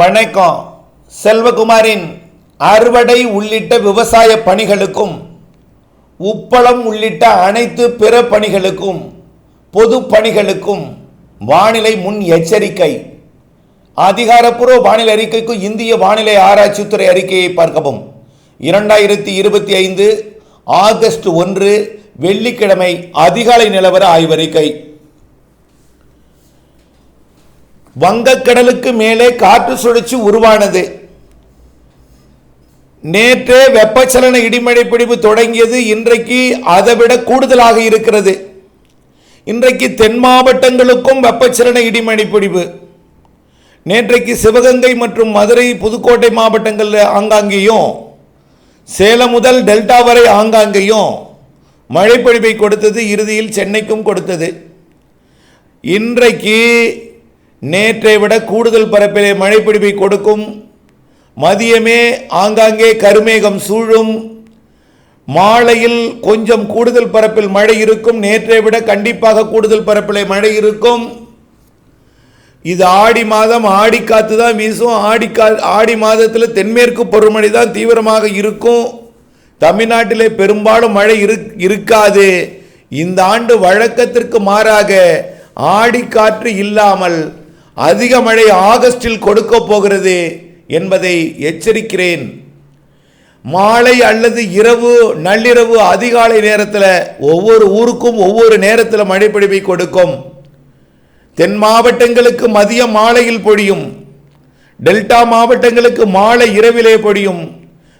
வணக்கம். செல்வகுமாரின் அறுவடை உள்ளிட்ட விவசாய பணிகளுக்கும் உப்பளம் உள்ளிட்ட அனைத்து பிற பணிகளுக்கும் பொது பணிகளுக்கும் வானிலை முன் எச்சரிக்கை. அதிகாரப்பூர்வ வானிலை அறிக்கைக்கு இந்திய வானிலை ஆராய்ச்சித்துறை அறிக்கையை பார்க்கவும். இரண்டாயிரத்தி இருபத்தி ஐந்து ஆகஸ்ட் ஒன்று வெள்ளிக்கிழமை அதிகாலை நிலவர ஆய்வறிக்கை. வங்கக்கடலுக்கு மேலே காற்று சுழற்சி உருவானது. நேற்றே வெப்பச்சலன இடிமழை பிடிப்பு தொடங்கியது. இன்றைக்கு அதைவிட கூடுதலாக இருக்கிறது. இன்றைக்கு தென் மாவட்டங்களுக்கும் வெப்பச்சலன இடிமழை பிடிப்பு. நேற்றைக்கு சிவகங்கை மற்றும் மதுரை புதுக்கோட்டை மாவட்டங்களில் ஆங்காங்கேயும் சேலம் முதல் டெல்டா வரை ஆங்காங்கேயும் மழைப்பொழிவை கொடுத்தது. இறுதியில் சென்னைக்கும் கொடுத்தது. இன்றைக்கு நேற்றை விட கூடுதல் பரப்பிலே மழைப்பிடிப்பை கொடுக்கும். மதியமே ஆங்காங்கே கருமேகம் சூழும். மாலையில் கொஞ்சம் கூடுதல் பரப்பில் மழை இருக்கும். நேற்றை விட கண்டிப்பாக கூடுதல் பரப்பிலே மழை இருக்கும். இது ஆடி மாதம் ஆடி தான் வீசும். ஆடி கா ஆடி மாதத்தில் தென்மேற்கு பருவமழை தான் தீவிரமாக இருக்கும். தமிழ்நாட்டிலே பெரும்பாலும் மழை இரு இருக்காது. இந்த ஆண்டு வழக்கத்திற்கு மாறாக ஆடி காற்று இல்லாமல் அதிக மழை ஆகஸ்டில் கொடுக்க போகிறது என்பதை எச்சரிக்கிறேன். மாலை அல்லது இரவு நள்ளிரவு அதிகாலை நேரத்தில் ஒவ்வொரு ஊருக்கும் ஒவ்வொரு நேரத்தில் மழைப்பிடிப்பை கொடுக்கும். தென் மாவட்டங்களுக்கு மதிய மாலையில் பொழியும். டெல்டா மாவட்டங்களுக்கு மாலை இரவிலே பொழியும்.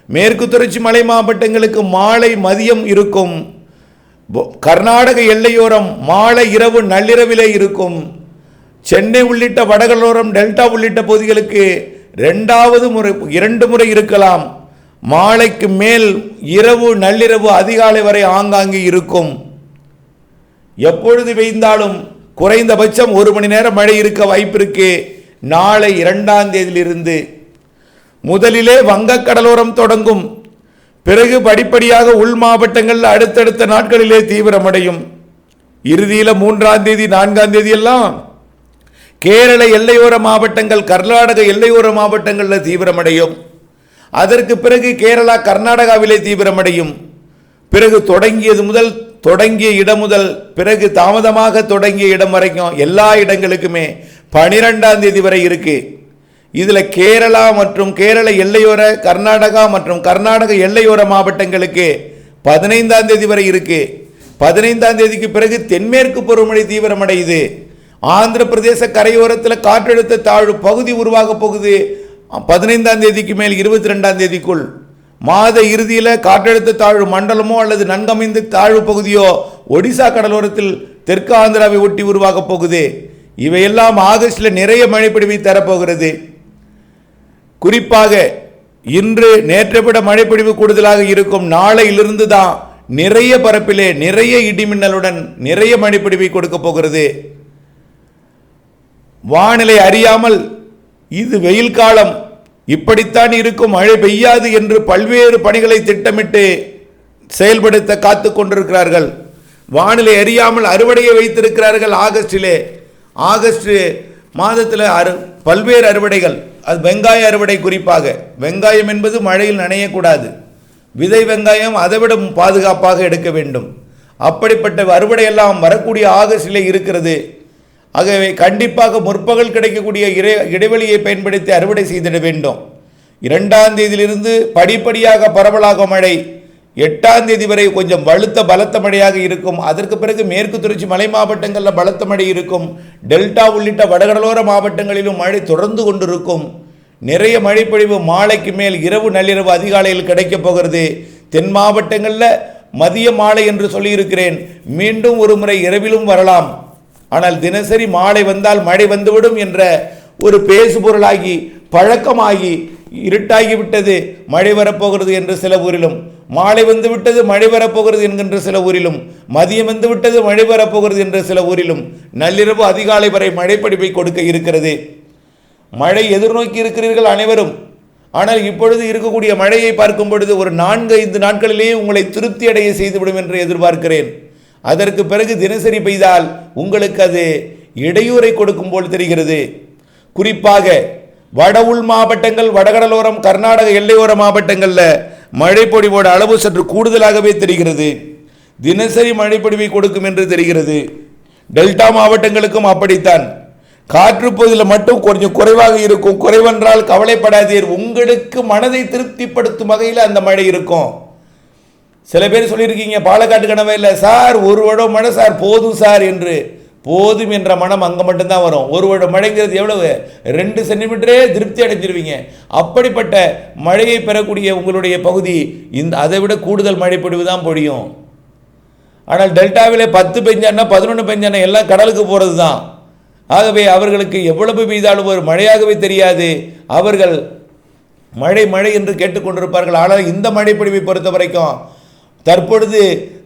மேற்கு தொடர்ச்சி மலை மாவட்டங்களுக்கு மாலை மதியம் இருக்கும். கர்நாடக எல்லையோரம் மாலை இரவு நள்ளிரவிலே இருக்கும். சென்னை உள்ளிட்ட வடகடலோரம் டெல்டா உள்ளிட்ட பகுதிகளுக்கு ரெண்டாவது முறை இரண்டு முறை இருக்கலாம். மாலைக்கு மேல் இரவு நள்ளிரவு அதிகாலை வரை ஆங்காங்கே இருக்கும். எப்பொழுது பெய்ந்தாலும் குறைந்தபட்சம் ஒரு மணி நேரம் மழை இருக்க வாய்ப்பிருக்கு. நாளை இரண்டாம் தேதியிலிருந்து முதலிலே வங்கக்கடலோரம் தொடங்கும். பிறகு படிப்படியாக உள் மாவட்டங்கள் அடுத்தடுத்த நாட்களிலே தீவிரமடையும். இறுதியில் மூன்றாம் தேதி நான்காம் தேதியெல்லாம் எல்லாம் கேரள எல்லையோர மாவட்டங்கள் கர்நாடக எல்லையோர மாவட்டங்களில் தீவிரமடையும். அதற்கு பிறகு கேரளா கர்நாடகாவிலே தீவிரமடையும். பிறகு தொடங்கியது முதல் தொடங்கிய இடம் முதல் பிறகு தாமதமாக தொடங்கிய இடம் வரைக்கும் எல்லா இடங்களுக்குமே பனிரெண்டாம் தேதி வரை இருக்கு. இதில் கேரளா மற்றும் கேரள எல்லையோர கர்நாடகா மற்றும் கர்நாடக எல்லையோர மாவட்டங்களுக்கு பதினைந்தாம் தேதி வரை இருக்கு. பதினைந்தாம் தேதிக்கு பிறகு தென்மேற்கு பருவமழை தீவிரமடையுது. ஆந்திர பிரதேச கரையோரத்தில் காற்றழுத்த தாழ்வு பகுதி உருவாக போகுது. பதினைந்தாம் தேதிக்கு மேல் இருபத்தி ரெண்டாம் தேதிக்குள். மாத இறுதியில் காற்றழுத்த தாழ்வு மண்டலமோ அல்லது நன்கமைந்த தாழ்வு பகுதியோ ஒடிசா கடலோரத்தில் தெற்கு ஆந்திராவை ஒட்டி உருவாக போகுது. இவையெல்லாம் ஆகஸ்டில் நிறைய மழைப்பிடிவை தரப்போகிறது. குறிப்பாக இன்று நேற்றை விட மழைப்பொழிவு கூடுதலாக இருக்கும் நாளையிலிருந்து தான் நிறைய பரப்பிலே நிறைய இடிமின்னலுடன் நிறைய மழைப்பிடிவை கொடுக்க போகிறது. வானிலை அறியாமல் இது வெயில் காலம். இப்படித்தான் இருக்கும் மழை பெய்யாது என்று பல்வேறு பணிகளை திட்டமிட்டு செயல்படுத்த காத்து கொண்டிருக்கிறார்கள். வானிலை அறியாமல் அறுவடையை வைத்திருக்கிறார்கள் ஆகஸ்டிலே. ஆகஸ்ட் மாதத்தில் அறு பல்வேறு அறுவடைகள். அது வெங்காய அறுவடை குறிப்பாக. வெங்காயம் என்பது மழையில் நனையக்கூடாது. விதை வெங்காயம் அதைவிட பாதுகாப்பாக எடுக்க வேண்டும். அப்படிப்பட்ட அறுவடையெல்லாம் வரக்கூடிய ஆகஸ்டிலே இருக்கிறது. ஆகவே கண்டிப்பாக முற்பகல் கிடைக்கக்கூடிய இறை இடைவெளியை பயன்படுத்தி அறுவடை செய்திட வேண்டும். இரண்டாம் தேதியிலிருந்து படிப்படியாக பரவலாக மழை. எட்டாம் தேதி வரை கொஞ்சம் வலுத்த பலத்த மழையாக இருக்கும். அதற்கு பிறகு மேற்கு தொடர்ச்சி மலை மாவட்டங்களில் பலத்த மழை இருக்கும். டெல்டா உள்ளிட்ட வடகடலோர மாவட்டங்களிலும் மழை தொடர்ந்து கொண்டிருக்கும். நிறைய மழைப்பொழிவு மாலைக்கு மேல் இரவு நள்ளிரவு அதிகாலையில் கிடைக்கப் போகிறது. தென் மாவட்டங்களில் மதிய மாலை என்று சொல்லியிருக்கிறேன். மீண்டும் ஒரு முறை இரவிலும் வரலாம். ஆனால் தினசரி மாலை வந்தால் மழை வந்துவிடும் என்ற ஒரு பேசுபொருளாகி பழக்கமாகி இருட்டாகிவிட்டது மழை வரப்போகிறது என்று சில ஊரிலும். மாலை வந்து விட்டது மழை வரப்போகிறது என்கின்ற சில ஊரிலும். மதியம் வந்து விட்டது மழை வரப்போகிறது என்ற சில ஊரிலும். நள்ளிரவு அதிகாலை வரை மழைப்படிப்பை கொடுக்க இருக்கிறது. மழை எதிர்நோக்கி இருக்கிறீர்கள் அனைவரும். ஆனால் இப்பொழுது இருக்கக்கூடிய மழையை பார்க்கும் பொழுது ஒரு நான்கு ஐந்து நாட்களிலேயே உங்களை திருப்தி அடைய செய்துவிடும் என்று எதிர்பார்க்கிறேன். அதற்கு பிறகு தினசரி பெய்தால் உங்களுக்கு அது இடையூறை கொடுக்கும் போல் தெரிகிறது. குறிப்பாக வட உள் மாவட்டங்கள் வடகடலோரம் கர்நாடக எல்லையோர மாவட்டங்களில் மழைப்பொடிவோட அளவு சற்று கூடுதலாகவே தெரிகிறது. தினசரி மழைப்பொடிவை கொடுக்கும் என்று தெரிகிறது. டெல்டா மாவட்டங்களுக்கும் அப்படித்தான். காற்று பகுதியில் மட்டும் கொஞ்சம் குறைவாக இருக்கும். குறைவென்றால் கவலைப்படாதீர். உங்களுக்கு மனதை திருப்திப்படுத்தும் வகையில் அந்த மழை இருக்கும். சில பேர் சொல்லியிருக்கீங்க பாலக்காட்டு கனவே இல்லை. சார் ஒரு வருடம் மழை சார் போதும் சார் என்று. போதும் என்ற மனம் அங்கே மட்டும்தான் வரும். ஒரு வருடம் மழைங்கிறது எவ்வளவு? ரெண்டு சென்டிமீட்டரே திருப்தி அடைஞ்சிருவீங்க. அப்படிப்பட்ட மழையை பெறக்கூடிய உங்களுடைய பகுதி இந்த அதை விட கூடுதல் மழை பொழிவு தான் பொழியும். ஆனால் டெல்டாவிலே பத்து பெஞ்சான்னா பதினொன்று பெஞ்சானா எல்லாம் கடலுக்கு போகிறது தான். ஆகவே அவர்களுக்கு எவ்வளவு பெய்தாலும் ஒரு மழையாகவே தெரியாது. அவர்கள் மழை மழை என்று கேட்டுக்கொண்டிருப்பார்கள். ஆனால் இந்த மழைப்பொழிவை பொறுத்த வரைக்கும் தற்பொழுது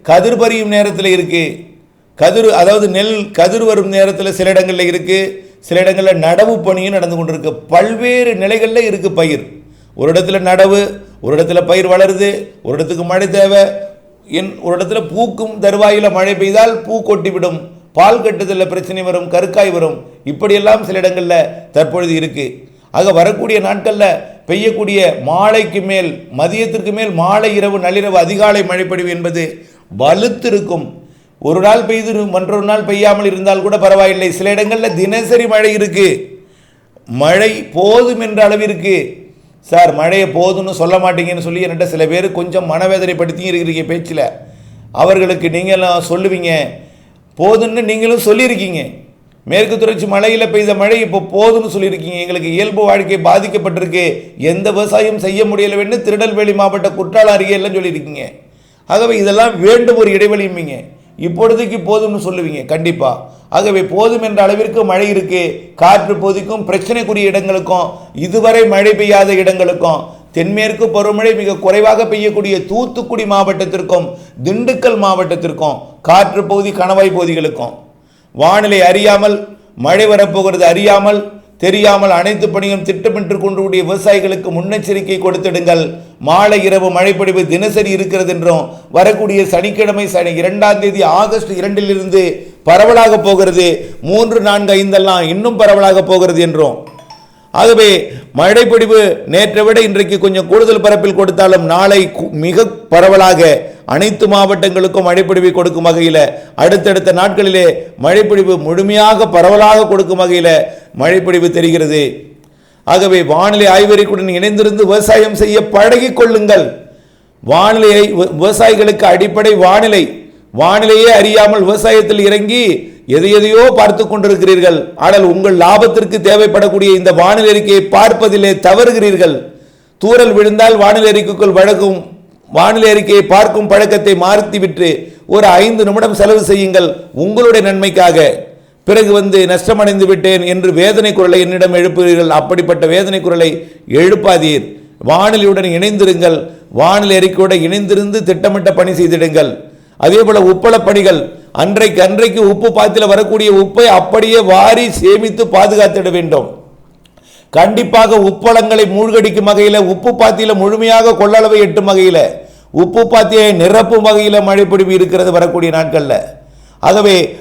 கதிர் பறியும் நேரத்தில் இருக்குது கதிர் அதாவது நெல் கதிர் வரும் நேரத்தில் சில இடங்களில் இருக்குது சில இடங்களில் நடவு பணியும் நடந்து கொண்டிருக்கு. பல்வேறு நிலைகளில் இருக்குது பயிர். ஒரு இடத்துல நடவு ஒரு இடத்துல பயிர் வளருது. ஒரு இடத்துக்கு மழை தேவை. என் ஒரு இடத்துல பூக்கும் தருவாயில் மழை பெய்தால் பூ கொட்டிவிடும். பால் கட்டுதலில் பிரச்சனை வரும் கருக்காய் வரும். இப்படியெல்லாம் சில இடங்களில் தற்பொழுது இருக்குது ஆக வரக்கூடிய நாட்களில் பெய்யக்கூடிய மாலைக்கு மேல் மதியத்திற்கு மேல் மாலை இரவு நள்ளிரவு அதிகாலை மழைப்பொழிவு என்பது வலுத்திருக்கும். ஒரு நாள் பெய்து மற்றொரு நாள் பெய்யாமல் இருந்தால் கூட பரவாயில்லை. சில இடங்களில் தினசரி மழை இருக்கு. மழை போதும் என்ற அளவிற்கு. சார் மழையை போதும்னு சொல்ல மாட்டீங்கன்னு சொல்லி என்கிட்ட சில பேர் கொஞ்சம் மனவேதனைப்படுத்தி இருக்கிறீங்க பேச்சில். அவர்களுக்கு நீங்களும் சொல்லுவீங்க. போதும்னு நீங்களும் சொல்லியிருக்கீங்க. மேற்கு தொடர்ச்சி மலையில் பெய்த மழை இப்போ போதும்னு சொல்லியிருக்கீங்க. எங்களுக்கு இயல்பு வாழ்க்கை பாதிக்கப்பட்டிருக்கு. எந்த விவசாயம் செய்ய முடியலவென்னு திருநெல்வேலி மாவட்ட குற்றால அறிக்கையெல்லாம் சொல்லியிருக்கீங்க. ஆகவே இதெல்லாம் வேண்டும் ஒரு இடைவெளியுமிங்க. இப்பொழுதுக்கு போதும்னு சொல்லுவீங்க கண்டிப்பாக ஆகவே போதும் என்ற அளவிற்கு மழை இருக்குது காற்று பொதிக்கும் பிரச்சனைக்குரிய இடங்களுக்கும் இதுவரை மழை பெய்யாத இடங்களுக்கும் தென்மேற்கு பருவமழை மிக குறைவாக பெய்யக்கூடிய தூத்துக்குடி மாவட்டத்திற்கும் திண்டுக்கல் மாவட்டத்திற்கும் காற்று பகுதி கணவாய் பகுதிகளுக்கும் வானிலை அறியாமல் மழை வரப்போகிறது அறியாமல் தெரியாமல் அனைத்து பணியும் திட்டமிட்டு கொண்டுடைய விவசாயிகளுக்கு முன்னெச்சரிக்கை கொடுத்திடுங்கள். மாலை இரவு மழைப்பொழிவு தினசரி இருக்கிறது என்றும் வரக்கூடிய சனிக்கிழமை சனி இரண்டாம் தேதி ஆகஸ்ட் இரண்டிலிருந்து பரவலாக போகிறது. மூன்று நான்கு ஐந்தெல்லாம் இன்னும் பரவலாக போகிறது என்றும். ஆகவே மழைப்பிடிவு நேற்றை விட இன்றைக்கு கொஞ்சம் கூடுதல் பரப்பில் கொடுத்தாலும் நாளை மிக பரவலாக அனைத்து மாவட்டங்களுக்கும் மழைப்பிடிவை கொடுக்கும் வகையில் அடுத்தடுத்த நாட்களிலே மழைப்பிடிவு முழுமையாக பரவலாக கொடுக்கும் வகையில் மழைப்பிடிவு தெரிகிறது. ஆகவே வானிலை ஆய்வறிக்குடன் இணைந்திருந்து விவசாயம் செய்ய பழகிக்கொள்ளுங்கள் வானிலையை விவசாயிகளுக்கு அடிப்படை வானிலை. வானிலையே அறியாமல் விவசாயத்தில் இறங்கி எதை எதையோ பார்த்து கொண்டிருக்கிறீர்கள். ஆனால் உங்கள் லாபத்திற்கு தேவைப்படக்கூடிய இந்த வானிலை அறிக்கையை பார்ப்பதிலே தவறுகிறீர்கள். தூறல் விழுந்தால் வானிலை அறிக்கைக்குள் வழங்கும் வானிலை அறிக்கையை பார்க்கும் பழக்கத்தை மாற்றிவிட்டு ஒரு ஐந்து நிமிடம் செலவு செய்யுங்கள். உங்களுடைய நன்மைக்காக. பிறகு வந்து நஷ்டமடைந்து விட்டேன் என்று வேதனை குரலை என்னிடம் எழுப்புகிறீர்கள். அப்படிப்பட்ட வேதனை குரலை எழுப்பாதீர். வானிலையுடன் இணைந்திருங்கள். வானிலை அறிக்கையுடன் இணைந்திருந்து திட்டமிட்ட பணி செய்திடுங்கள். அதே போல உப்பள பணிகள் அன்றைக்கு அன்றைக்கு உப்பு பாத்தியில் வரக்கூடிய உப்பை அப்படியே வாரி சேமித்து பாதுகாத்திட வேண்டும். கண்டிப்பாக உப்பளங்களை மூழ்கடிக்கும் வகையில் உப்பு பாத்தியில் முழுமையாக கொள்ளளவை எட்டும் வகையில் உப்பு பாத்தியை நிரப்பும் வகையில் மழை மழைப்பொழிவு இருக்கிறது வரக்கூடிய நாட்களில். ஆகவே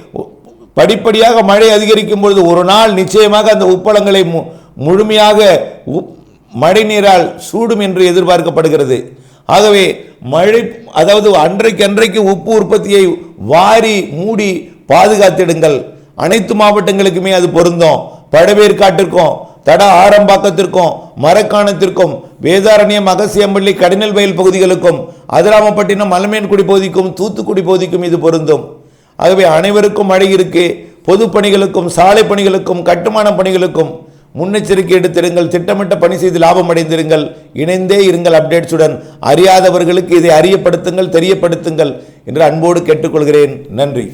படிப்படியாக மழை அதிகரிக்கும் பொழுது ஒரு நாள் நிச்சயமாக அந்த உப்பளங்களை மு- முழுமையாக உப்- மழை நீரால் சூடும் என்று எதிர்பார்க்கப்படுகிறது. ஆகவே மழை அதாவது அன்றைக்கு அன்றைக்கு உப்பு உற்பத்தியை வாரி மூடி பாதுகாத்திடுங்கள். அனைத்து மாவட்டங்களுக்குமே அது பொருந்தும். பழவேற்காட்டிற்கும் தட ஆரம்பாக்கத்திற்கும் மரக்காணத்திற்கும் வேதாரண்யம் அகசியம்பள்ளி கடினல் வயல் பகுதிகளுக்கும் அதிராமப்பட்டினம் மலமேன்குடி பகுதிக்கும் தூத்துக்குடி பகுதிக்கும் இது பொருந்தும். ஆகவே அனைவருக்கும் மழை இருக்கு பொது பணிகளுக்கும் சாலை பணிகளுக்கும் கட்டுமான பணிகளுக்கும் முன்னெச்சரிக்கை எடுத்திருங்கள் திட்டமிட்ட பணி செய்து லாபம் அடைந்திருங்கள். இணைந்தே இருங்கள் அப்டேட்ஸுடன் அறியாதவர்களுக்கு இதை அறியப்படுத்துங்கள் தெரியப்படுத்துங்கள் என்று அன்போடு கேட்டுக்கொள்கிறேன். நன்றி.